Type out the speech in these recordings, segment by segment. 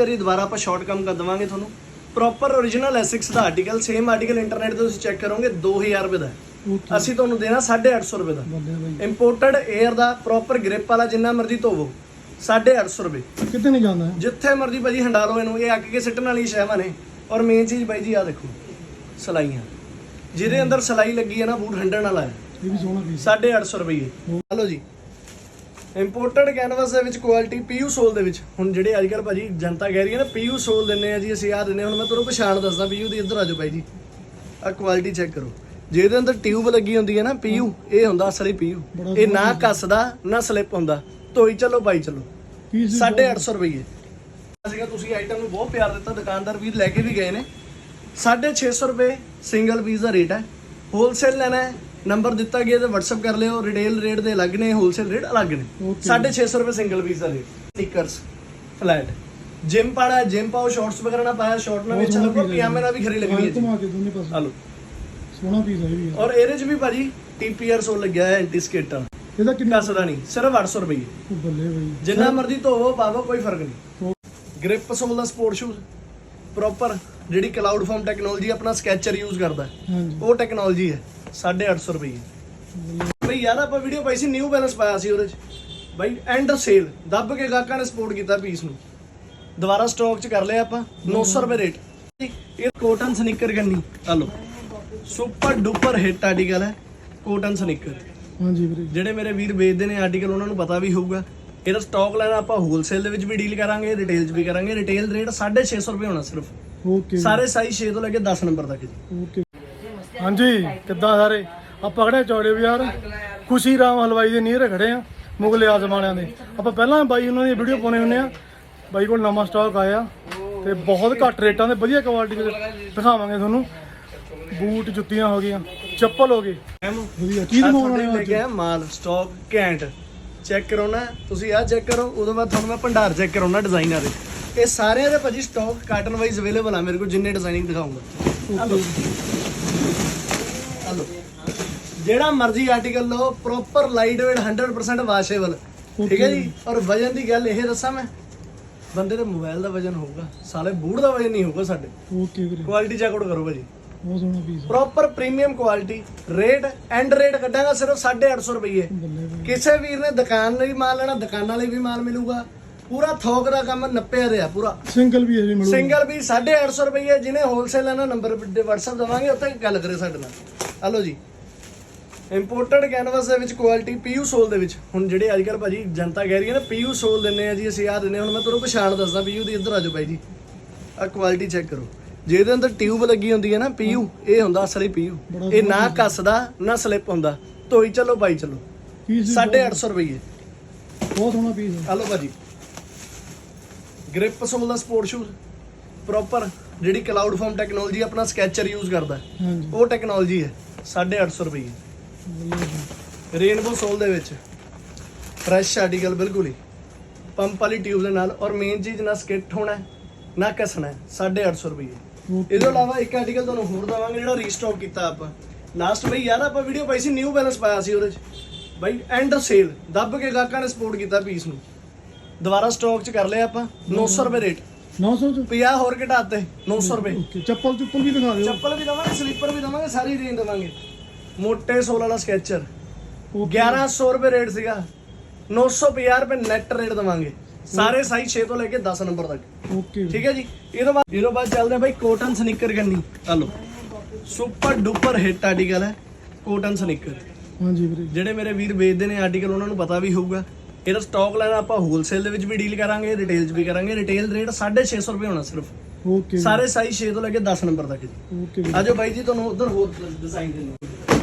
ਕਰੀ ਦੁਬਾਰਾ ਆਪਾਂ ਸ਼ਾਰਟ ਕੰਮ ਕਰ ਦਵਾਂਗੇ ਤੁਹਾਨੂੰ। ਪ੍ਰੋਪਰ origignal ਐਸਿਕਸ ਦਾ ਆਰਟੀਕਲ ਸੇਮ ਆਰਟੀਕਲ ਇੰਟਰਨੈਟ ਤੇ ਤੁਸੀਂ ਚੈੱਕ ਕਰੋਗੇ 2000 ਰੁਪਏ ਦਾ ਅਸੀਂ ਤੁਹਾਨੂੰ ਦੇਣਾ 850 ਰੁਪਏ ਦਾ। ਇੰਪੋਰਟਡ 에ਅਰ ਦਾ ਪ੍ਰੋਪਰ ਗ੍ਰਿਪ ਵਾਲਾ ਜਿੰਨਾ ਮਰਜ਼ੀ ਧੋਵੋ 850 ਰੁਪਏ। ਕਿਤੇ ਨਹੀਂ ਜਾਂਦਾ ਜਿੱਥੇ ਮਰਜ਼ੀ ਭਾਜੀ ਹੰਡਾ ਲਓ ਇਹਨੂੰ ਇਹ ਅੱਗ ਕੇ ਸਿੱਟਣ ਵਾਲੀ ਸ਼ੈਵਾਂ ਨੇ। ਔਰ ਮੇਨ ਚੀਜ਼ ਬਾਈ ਜੀ ਆ ਦੇਖੋ ਸਲਾਈਆਂ। ਜਿਹਦੇ ਅੰਦਰ ਸਲਾਈ ਲੱਗੀ ਹੈ ਨਾ ਬੂਟ ਹੰਡਣ ਵਾਲਾ ਹੈ। ਇਹ ਵੀ ਸੋਹਣਾ ਪੀਸ 850 ਰੁਪਏ। ਹਲੋ ਜੀ। ਇੰਪੋਰਟਡ ਕੈਨਵਸ ਦੇ ਵਿੱਚ ਕੁਆਲਿਟੀ ਪੀਯੂ ਸੋਲ ਦੇ ਵਿੱਚ। ਹੁਣ ਜਿਹੜੇ ਅੱਜ ਕੱਲ ਭਾਜੀ ਜਨਤਾ ਕਹਿ ਰਹੀ ਹੈ ਨਾ ਪੀਯੂ ਸੋਲ ਦਿੰਨੇ ਆ ਜੀ ਅਸੀਂ ਆਹ ਦਿੰਨੇ। ਹੁਣ ਮੈਂ ਤੁਹਾਨੂੰ ਪਛਾਣ ਦੱਸਦਾ ਪੀਯੂ ਦੀ ਇੱਧਰ ਆ ਜਾਓ ਬਾਈ ਜੀ। ਆ ਕੁਆਲਿਟੀ ਚੈੱਕ ਕਰੋ। ਜਿਹਦੇ ਅੰਦਰ ਟਿਊਬ ਲੱਗੀ ਹੁੰਦੀ ਹੈ ਨਾ ਪੀਯੂ ਇਹ ਹੁੰਦਾ ਅਸਲੀ ਪੀਯੂ ਇਹ ਨਾ ਕੱਸਦਾ ਨਾ ਸਲਿੱਪ ਹੁੰਦਾ। ਧੋਈ ਚੱਲੋ ਪਾਈ ਚੱਲੋ। ਪੀਸ 850 ਰੁਪਏ ਸੀਗਾ ਤੁਸੀਂ ਆਈਟਮ ਨੂੰ ਬਹੁਤ ਪਿਆਰ ਦਿੱਤਾ ਦੁਕਾਨਦਾਰ ਵੀ ਲੈ ਕੇ ਵੀ ਗਏ ਨੇ। 650 ਰੁਪਏ ਸਿੰਗਲ ਪੀਸ ਦਾ ਰੇਟ ਹੈ। ਹੋਲਸੇਲ ਲੈਣਾ ਹੈ ਨੰਬਰ ਦਿੱਤਾ ਗਿਆ ਤੇ WhatsApp ਕਰ ਲਿਓ ਰਿਟੇਲ ਰੇਟ ਦੇ ਅਲੱਗ ਨੇ ਹੋਲਸੇਲ ਰੇਟ ਅਲੱਗ ਨੇ। Okay. 650 ਰੁਪਏ ਸਿੰਗਲ ਪੀਸ ਦਾ ਰੇਟ ਸਨਿਕਰਸ ਫਲੈਟ ਜਿਮ ਪਾਣਾ ਜਿਮ ਪਾਓ ਸ਼ਾਰਟਸ ਵਗੈਰਾ ਨਾ ਪਾਇਆ ਸ਼ਾਰਟ ਨਾਲ ਵੀ ਅੱਛਾ ਲੱਗੋ ਪਜਾਮੇ ਨਾਲ ਵੀ ਖਰੀ ਲੱਗਣੀ ਹੈ ਘੁਮਾ ਕੇ ਦੋਨੇ ਪਾਸੇ। ਹਲੋ। ਸੋਹਣਾ ਪੀਸ ਹੈ ਵੀ। ਔਰ ਇਹਦੇ 'ਚ ਵੀ ਭਾਜੀ TPR ਸੋ ਲੱਗਿਆ ਹੈ ਐਂਟੀ ਸਕੇਟਰ ਇਹਦਾ ਕਿੰਨਾ? ਕੱਸਦਾ ਨਹੀਂ ਸਿਰਫ 800 ਰੁਪਏ ਬੱਲੇ ਬਾਈ। ਜਿੰਨਾ ਮਰਜ਼ੀ ਧੋਵੋ ਪਾਵੋ ਕੋਈ ਫ਼ਰਕ ਨਹੀਂ। ਗ੍ਰਿਪ ਸੋਲ ਦਾ ਸਪੋਰਟ ਸ਼ੂਜ਼ ਪ੍ਰੋਪਰ ਜਿਹੜੀ ਕਲਾਉਡ ਫਾਰਮ ਟੈਕਨੋਲੋਜੀ ਆਪਣਾ ਸਕੈਚਰ ਯੂਜ਼ ਕਰਦਾ ਉਹ ਟੈਕਨੋਲੋਜੀ ਹੈ। 850 ਰੁਪਏ ਬਈ ਯਾਰ ਆਪਾਂ ਵੀਡੀਓ ਪਾਈ ਸੀ ਨਿਊ ਬੈਲੈਂਸ ਪਾਇਆ ਸੀ ਉਹਦੇ ਚ ਬਈ ਐਂਡ ਸੇਲ ਦੱਬ ਕੇ ਗਾਹਕਾਂ ਨੇ ਸਪੋਰਟ ਕੀਤਾ ਪੀਸ ਨੂੰ ਦੁਬਾਰਾ ਸਟਾਕ ਚ ਕਰ ਲਿਆ ਆਪਾਂ 900 ਰੁਪਏ ਰੇਟ ਇਹ ਕੋਟਨ ਸਨੀਕਰ ਗੰਨੀ ਆ ਲਓ ਸੁਪਰ ਡੂਪਰ ਹਿੱਟ ਆਰਟੀਕਲ ਹੈ ਕੋਟਨ ਸਨੀਕਰ ਹਾਂਜੀ ਵੀਰੇ ਜਿਹੜੇ ਮੇਰੇ ਵੀਰ ਵੇਚਦੇ ਨੇ ਆਰਟੀਕਲ ਉਹਨਾਂ ਨੂੰ ਪਤਾ ਵੀ ਹੋਊਗਾ ਇਹਦਾ ਸਟਾਕ ਲੈਣਾ ਆਪਾਂ ਹੋਲਸੇਲ ਦੇ ਵਿੱਚ ਵੀ ਡੀਲ ਕਰਾਂਗੇ ਰਿਟੇਲ 'ਚ ਵੀ ਕਰਾਂਗੇ ਰਿਟੇਲ ਰੇਟ 650 ਰੁਪਏ ਹੋਣਾ ਸਿਰਫ ਓਕੇ ਸਾਰੇ ਸਾਈਜ਼ 6 ਤੋਂ ਲੈ ਕੇ 10 ਨੰਬਰ ਤੱਕ ਜੀ ਓਕੇ ਹਾਂਜੀ ਕਿੱਦਾਂ ਸਾਰੇ? ਆਪਾਂ ਖੜੇ ਚੌੜੇ ਬਾਜ਼ਾਰ। ਖੁਸ਼ੀ ਰਾਮ ਹਲਵਾਈ ਦੇ ਨੀਰ ਖੜੇ ਆ ਮੁਗਲੇ ਆਜ਼ਮ ਵਾਲਿਆਂ ਦੇ। ਆਪਾਂ ਪਹਿਲਾਂ ਬਾਈ ਉਹਨਾਂ ਦੀ ਵੀਡੀਓ ਪਾਉਣੇ ਹੁੰਦੇ ਆ। ਬਾਈ ਕੋਲ ਨਵਾਂ ਸਟਾਕ ਆਇਆ ਤੇ ਬਹੁਤ ਘੱਟ ਰੇਟਾਂ ਦੇ ਵਧੀਆ ਕੁਆਲਿਟੀ ਦੇ ਦਿਖਾਵਾਂਗੇ ਤੁਹਾਨੂੰ। ਬੂਟ ਜੁੱਤੀਆਂ ਹੋ ਗਈਆਂ ਚੱਪਲ ਹੋ ਗਏ ਕੀ ਦਿਖਾਉਣਾ ਲੈ ਕੇ ਆਇਆ ਮਾਲ ਸਟਾਕ ਘੈਂਟ। ਚੈੱਕ ਕਰੋ ਨਾ ਤੁਸੀਂ ਆਹ ਚੈੱਕ ਕਰੋ ਉਦੋਂ ਬਾਅਦ ਤੁਹਾਨੂੰ ਮੈਂ ਭੰਡਾਰ ਚੈੱਕ ਕਰਾਉਣਾ ਡਿਜ਼ਾਈਨਰ ਦੇ। ਇਹ ਸਾਰਿਆਂ ਦੇ ਭਾਜੀ ਸਟਾਕ ਕਾਟਨ ਵਾਈਜ਼ ਅਵੇਲੇਬਲ ਆ ਮੇਰੇ ਕੋਲ ਜਿੰਨੇ ਡਿਜ਼ਾਈਨਿੰਗ ਦਿਖਾਉਂਗਾ। ਜਿਹੜਾ ਮਰਜ਼ੀ ਆਰਟੀਕਲ ਲਓ ਪ੍ਰੋਪਰ ਲਾਈਟ ਵੇਟ 100% ਵਾਸ਼ੇਬਲ ਠੀਕ ਹੈ ਜੀ? ਔਰ ਵਜਨ ਦੀ ਗੱਲ ਇਹ ਦੱਸਾਂ ਮੈਂ। ਬੰਦੇ ਦੇ ਮੋਬਾਈਲ ਦਾ ਵਜਨ ਹੋਊਗਾ ਸਾਲੇ ਬੂਟ ਦਾ ਵਜਨ ਨਹੀਂ ਹੋਊਗਾ ਸਾਡੇ। ਓਕੇ ਵੀਰੇ। ਕੁਆਲਿਟੀ ਚੈੱਕ ਆਊਟ ਕਰੋ ਭਾਜੀ। ਬਹੁਤ ਸੋਹਣਾ piece proper premium quality rate and rate ਕੱਢਾਂਗਾ ਸਿਰਫ 850 ਰੁਪਏ ਕਿਸੇ ਵੀਰ ਨੇ ਦੁਕਾਨ ਲਈ ਮਾਲ ਲੈਣਾ ਦੁਕਾਨਾਂ ਲਈ ਵੀ ਮਾਲ ਮਿਲੂਗਾ। ਪੂਰਾ ਥੋਕ ਦਾ ਕੰਮ ਨੱਪਿਆ ਰਿਹਾ ਪੂਰਾ। ਸਿੰਗਲ ਵੀ ਇਹ ਵੀ ਮਿਲੂ ਸਿੰਗਲ ਵੀ 850 ਰੁਪਏ ਜਿਹਨੇ ਹੋਲਸੇਲ ਲੈਣਾ ਨੰਬਰ WhatsApp ਦਵਾਂਗੇ ਉੱਥੇ ਗੱਲ ਕਰੇ ਸਾਡੇ ਨਾਲ। ਹਲੋ ਜੀ। ਇੰਪੋਰਟਡ ਕੈਨਵਸ ਦੇ ਵਿੱਚ ਕੁਆਲਿਟੀ ਪੀਯੂ ਸੋਲ ਦੇ ਵਿੱਚ। ਹੁਣ ਜਿਹੜੇ ਅੱਜ ਕੱਲ ਭਾਜੀ ਜਨਤਾ ਕਹਿ ਰਹੀ ਹੈ ਨਾ ਪੀਯੂ ਸੋਲ ਦਿੰਨੇ ਆ ਜੀ ਅਸੀਂ ਆਹ ਦਿੰਨੇ। ਹੁਣ ਮੈਂ ਤੁਹਾਨੂੰ ਪਛਾਣ ਦੱਸਦਾ ਪੀਯੂ ਦੀ ਇੱਧਰ ਆ ਜਾਓ ਬਾਈ ਜੀ। ਆ ਕੁਆਲਿਟੀ ਚੈੱਕ ਕਰੋ। ਜਿਹਦੇ ਅੰਦਰ ਟਿਊਬ ਲੱਗੀ ਹੁੰਦੀ ਹੈ ਨਾ ਪੀਯੂ ਇਹ ਹੁੰਦਾ ਅਸਲੀ ਪੀਯੂ ਇਹ ਨਾ ਕੱਸਦਾ ਨਾ ਸਲਿੱਪ ਹੁੰਦਾ। ਧੋਈ ਚੱਲੋ ਪਾਈ ਚੱਲੋ। ਪੀਸ 850 ਰੁਪਏ ਬਹੁਤ? ਸੋਹਣਾ ਪੀਸ ਹੈ। ਹਲੋ ਭਾਜੀ। ਗ੍ਰਿਪ ਸੋਲ ਦਾ ਸਪੋਰਟ ਸ਼ੂਜ਼ ਪ੍ਰੋਪਰ ਜਿਹੜੀ ਕਲਾਉਡ ਫਾਰਮ ਟੈਕਨੋਲੋਜੀ ਆਪਣਾ ਸਕੈਚਰ ਯੂਜ਼ ਕਰਦਾ। ਉਹ ਟੈਕਨੋਲੋਜੀ ਹੈ। 850 ਰੁਪਏ। ਰੇਨਬੋ ਸੋਲ ਦੇ ਵਿੱਚ। ਫਰੈਸ਼ ਆਰਟੀਕਲ ਬਿਲਕੁਲ ਹੀ। ਪੰਪ ਵਾਲੀ ਟਿਊਬ ਦੇ ਨਾਲ ਔਰ ਮੇਨ ਚੀਜ਼ ਨਾ ਸਕਿੱਟ ਹੋਣਾ ਨਾ ਕੱਸਣਾ ਹੈ, 850 ਰੁਪਏ। ਇਹਦੇ ਇਲਾਵਾ ਇੱਕ ਆਰਟੀਕਲ ਤੁਹਾਨੂੰ ਹੋਰ ਦਵਾਂਗੇ ਜਿਹੜਾ ਰੀਸਟਾਕ ਕੀਤਾ ਆਪਾਂ। ਲਾਸਟ ਬਈ ਯਾਰ ਆਪਾਂ ਵੀਡੀਓ ਪਾਈ ਸੀ ਨਿਊ ਬੈਲੈਂਸ ਪਾਇਆ ਸੀ ਉਹਦੇ ਚ। ਬਈ ਐਂਡ ਸੇਲ ਦੱਬ ਕੇ ਗਾਹਕਾਂ ਨੇ ਸਪੋਰਟ ਕੀਤਾ ਪੀਸ ਨੂੰ। ਦੁਬਾਰਾ ਸਟਾਕ ਚ ਕਰ ਲਿਆ ਆਪਾਂ 900 ਰੁਪਏ ਰੇਟ 900 ਚ? 50 ਹੋਰ ਘਟਾਤੇ 900 ਰੁਪਏ। ਓਕੇ ਚੱਪਲ ਚੁੱਪਲ ਵੀ ਦਿਖਾ ਦਿਓ। ਚੱਪਲ ਵੀ ਦਵਾਂਗੇ ਸਲੀਪਰ ਵੀ ਦਵਾਂਗੇ ਸਾਰੀ ਰੇਂਜ ਦਵਾਂਗੇ। ਮੋਟੇ ਸੋਲ ਵਾਲਾ ਸਕੈਚਰ। ਓਕੇ। 1100 ਰੁਪਏ ਰੇਟ ਸੀਗਾ। 950 ਰੁਪਏ ਨੈਟ ਰੇਟ ਦਵਾਂਗੇ। ਸਾਰੇ ਸਾਈਜ਼ 6 ਤੋਂ ਲੈ ਕੇ 10 ਨੰਬਰ ਤੱਕ। ਓਕੇ। ਠੀਕ ਹੈ ਜੀ? ਇਹ ਤੋਂ ਬਾਅਦ ਇਹ ਤੋਂ ਬਾਅਦ ਚੱਲਦੇ ਆ ਬਾਈ ਕੋਟਨ ਸਨੀਕਰ ਗੰਨੀ ਆ ਲਓ। ਸੁਪਰ ਡੂਪਰ ਹਿੱਟ ਆਰਟੀਕਲ ਹੈ। ਕੋਟਨ ਸਨੀਕਰ ਹਾਂਜੀ ਵੀਰੇ। ਜਿਹੜੇ ਮੇਰੇ ਵੀਰ ਵੇਚਦੇ ਨੇ ਆਰਟੀਕਲ ਉਹਨਾਂ ਨੂੰ ਪਤਾ ਵੀ ਹੋਊਗਾ। ਇਹਦਾ ਸਟਾਕ ਲੈਣਾ ਆਪਾਂ ਹੋਲਸੇਲ ਦੇ ਵਿੱਚ ਵੀ ਡੀਲ ਕਰਾਂਗੇ ਰਿਟੇਲ 'ਚ ਵੀ ਕਰਾਂਗੇ। ਰਿਟੇਲ ਰੇਟ 650 ਰੁਪਏ ਹੋਣਾ ਸਿਰਫ। ਓਕੇ ਸਾਰੇ ਸਾਈਜ਼ 6 ਤੋਂ ਲੈ ਕੇ 10 ਨੰਬਰ ਤੱਕ ਜੀ। ਓਕੇ ਆਜੋ ਬਾਈ ਜੀ ਤੁਹਾਨੂੰ ਉਧਰ ਹੋਰ ਡਿਜ਼ਾਈਨ ਦਿੰਦਾ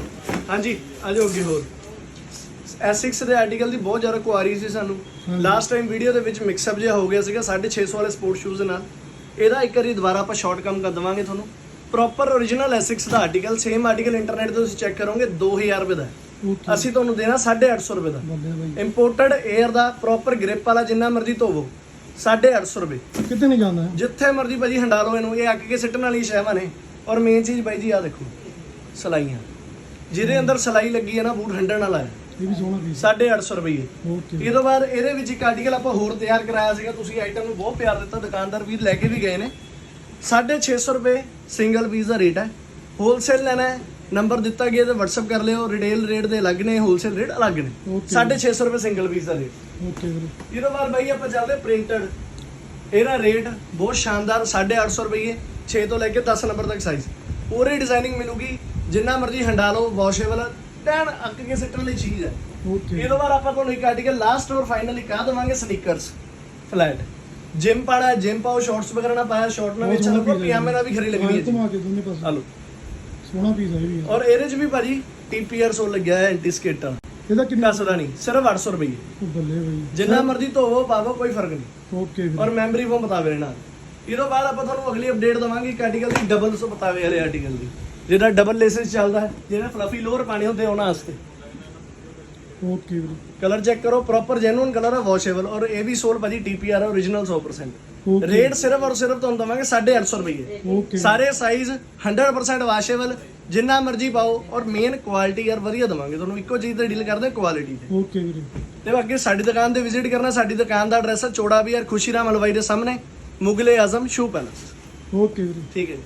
ਹਾਂਜੀ ਆਜੋ ਅੱਗੇ ਹੋਰ। S6 ਦੇ ਆਰਟੀਕਲ ਦੀ ਬਹੁਤ ਜ਼ਿਆਦਾ ਕੁਆਰੀ ਸੀ ਸਾਨੂੰ। ਲਾਸਟ ਟਾਈਮ ਵੀਡੀਓ ਦੇ ਵਿੱਚ ਮਿਕਸ ਅਪ ਜਿਹਾ ਹੋ ਗਿਆ ਸੀਗਾ 650 ਵਾਲੇ ਸਪੋਰਟ ਸ਼ੂਜ਼ ਨਾਲ। ਇਹਦਾ ਇੱਕ ਵਾਰੀ ਦੁਬਾਰਾ ਆਪਾਂ ਸ਼ਾਰਟ ਕੰਮ ਕਰ ਦਵਾਂਗੇ ਤੁਹਾਨੂੰ। ਪ੍ਰੋਪਰ origignal S6 ਦਾ ਆਰਟੀਕਲ ਸੇਮ ਆਰਟੀਕਲ ਇੰਟਰਨੈਟ ਤੇ ਤੁਸੀਂ ਚੈੱਕ ਕਰੋਗੇ 2000 ਰੁਪਏ ਦਾ ਅਸੀਂ ਤੁਹਾਨੂੰ ਦੇਣਾ 850 ਰੁਪਏ ਦਾ। ਇੰਪੋਰਟਡ 에ਅਰ ਦਾ ਪ੍ਰੋਪਰ ਗ੍ਰਿਪ ਵਾਲਾ ਜਿੰਨਾ ਮਰਜ਼ੀ ਧੋਵੋ 850 ਰੁਪਏ। ਕਿਤੇ ਨਹੀਂ ਜਾਂਦਾ? ਜਿੱਥੇ ਮਰਜ਼ੀ ਭਾਜੀ ਹੰਡਾ ਲਓ ਇਹਨੂੰ ਇਹ ਅੱਗ ਕੇ ਸਿੱਟਣ ਵਾਲੀ ਸ਼ੈਵਾਂ ਨੇ। ਔਰ ਮੇਨ ਚੀਜ਼ ਬਾਈ ਜੀ ਆ ਦੇਖੋ ਸਲਾਈਆਂ। ਜਿਹਦੇ ਅੰਦਰ ਸਲਾਈ ਲੱਗੀ ਹੈ ਨਾ ਬੂਟ ਹੰਡਣ ਵਾਲਾ ਹੈ। ਇਹ ਵੀ ਸੋਹਣਾ ਪੀਸ 850 ਰੁਪਏ ਓਕੇ। ਇਹ ਤੋਂ ਬਾਅਦ ਇਹਦੇ ਵਿੱਚ ਇੱਕ ਆਰਟੀਕਲ ਆਪਾਂ ਹੋਰ ਤਿਆਰ ਕਰਾਇਆ ਸੀਗਾ ਤੁਸੀਂ ਆਈਟਮ ਨੂੰ ਬਹੁਤ ਪਿਆਰ ਦਿੱਤਾ ਦੁਕਾਨਦਾਰ ਵੀਰ ਲੈ ਕੇ ਵੀ ਗਏ ਨੇ। 650 ਰੁਪਏ ਸਿੰਗਲ ਪੀਸ ਦਾ ਰੇਟ ਹੈ। ਹੋਲਸੇਲ ਲੈਣਾ ਹੈ ਨੰਬਰ ਦਿੱਤਾ ਗਿਆ ਤੇ WhatsApp ਕਰ ਲਿਓ ਰਿਟੇਲ ਰੇਟ ਦੇ ਅਲੱਗ ਨੇ ਹੋਲਸੇਲ ਰੇਟ ਅਲੱਗ ਨੇ। Okay. 650 ਰੁਪਏ ਸਿੰਗਲ ਪੀਸ ਦਾ ਰੇਟ ਓਕੇ ਵੀਰੇ। ਇਹ ਤੋਂ ਬਾਅਦ ਬਾਈ ਆਪਾਂ ਚੱਲਦੇ ਪ੍ਰਿੰਟਡ ਇਹਦਾ ਰੇਟ ਬਹੁਤ ਸ਼ਾਨਦਾਰ 850 ਰੁਪਏ 6 ਤੋਂ ਲੈ ਕੇ 10 ਨੰਬਰ ਤੱਕ ਸਾਈਜ਼ ਪੂਰੀ ਡਿਜ਼ਾਈਨਿੰਗ ਮਿਲੂਗੀ ਜਿੰਨਾ ਮਰਜ਼ੀ ਹੰਡਾ ਲਓ ਵਾਸ਼ੇਬਲ ਟੈਨ ਅੱਕ ਕੇ ਸਿੱਟਣ ਲਈ ਚੀਜ਼ ਹੈ। ਓਕੇ ਇਹ ਤੋਂ ਬਾਅਦ ਆਪਾਂ ਤੁਹਾਨੂੰ ਇੱਕ ਆਰਟੀਕਲ ਲਾਸਟ ਔਰ ਫਾਈਨਲੀ ਕਾ ਦਵਾਂਗੇ ਸਨੀਕਰਸ ਫਲੈਟ ਜਿਮ ਪਾੜਾ ਜਿਮ ਪਾਓ ਸ਼ਾਰਟਸ ਵਗੈਰਾ ਨਾ ਪਾਇਆ ਸ਼ਾਰਟ ਨਾਲ ਵਿੱਚ ਲੱਗੋ ਪਜਾਮੇ ਨਾਲ ਵੀ ਖਰੀ ਲੱਗਣੀ ਹੈ ਜੀ। ਘੁਮਾ ਕੇ ਦੋਨੇ ਪਾਸੇ। ਹਲੋ ਸੋਹਣਾ ਪੀਸ ਹੈ ਇਹ ਵੀ। ਔਰ ਇਹਦੇ ਚ ਵੀ ਭਾਜੀ ਟੀਪੀਆਰ ਸੋ ਲੱਗਿਆ ਹੈ ਐਂਟੀ ਸਕੇਟਰ ਇਹਦਾ ਕਿੰਨਾ? ਕਸਦਾ ਨਹੀਂ ਸਿਰਫ 800 ਰੁਪਏ। ਉਹ ਬੱਲੇ ਬਈ। ਜਿੰਨਾ ਮਰਜ਼ੀ ਧੋਵੋ ਪਾਵੋ ਕੋਈ ਫ਼ਰਕ ਨਹੀਂ। ਓਕੇ ਵੀਰੇ। ਔਰ ਮੈਮਰੀ ਫੋਮ ਬਤਾਵੇ ਰਹਿਣਾ ਇਹ ਤੋਂ ਬਾਅਦ ਆਪਾਂ ਤੁਹਾਨੂੰ ਅਗਲੀ ਅਪਡੇਟ ਦਵਾਂਗੇ ਇੱਕ ਆਰਟੀਕਲ ਦੀ ਡਬਲ ਸੋ ਬਤਾਵੇ ਵਾਲੇ ਆਰਟੀਕਲ ਦੀ। ਜਿਹੜਾ ਡਬਲ ਲੇਸਿਸ ਚੱਲਦਾ ਹੈ ਜਿਹੜਾ ਫਲਫੀ ਲੋਅਰ ਪਾਣੇ ਹੁੰਦੇ ਉਹਨਾਂ ਵਾਸਤੇ। ਓਕੇ ਵੀਰੇ। ਕਲਰ ਚੈੱਕ ਕਰੋ ਪ੍ਰੋਪਰ ਜੈਨੂਇਨ ਕਲਰ ਹੈ ਵਾਸ਼ੇਬਲ ਔਰ ਇਹ ਵੀ ਸੋਲ ਭਾਜੀ ਟੀਪੀਆਰ ਹੈ origignal 100% Okay. ਰੇਟ ਸਿਰਫ ਔਰ ਸਿਰਫ ਤੁਹਾਨੂੰ ਦਵਾਂਗੇ 850 ਰੁਪਏ ਸਾਰੇ ਸਾਈਜ਼ 100% ਵਾਸ਼ੇਬਲ ਜਿੰਨਾ ਮਰਜ਼ੀ ਪਾਓ ਔਰ ਮੇਨ ਕੁਆਲਿਟੀ ਯਾਰ ਵਧੀਆ ਦਵਾਂਗੇ। ਤੁਹਾਨੂੰ ਇੱਕੋ ਚੀਜ਼ ਤੇ ਡੀਲ ਕਰਦੇ ਕੁਆਲਿਟੀ ਤੇ। ਓਕੇ ਵੀਰੇ। ਤੇ ਅੱਗੇ ਸਾਡੀ ਦੁਕਾਨ ਤੇ ਵਿਜ਼ਿਟ ਕਰਨਾ ਸਾਡੀ ਦੁਕਾਨ ਦਾ ਐਡਰੈਸ ਹੈ ਚੋੜਾ ਵੀ ਯਾਰ ਖੁਸ਼ੀਰਾਮ ਹਲਵਾਈ ਦੇ ਸਾਹਮਣੇ Mughle Azam shoe palace okay ਵੀਰੇ। ਠੀਕ ਹੈ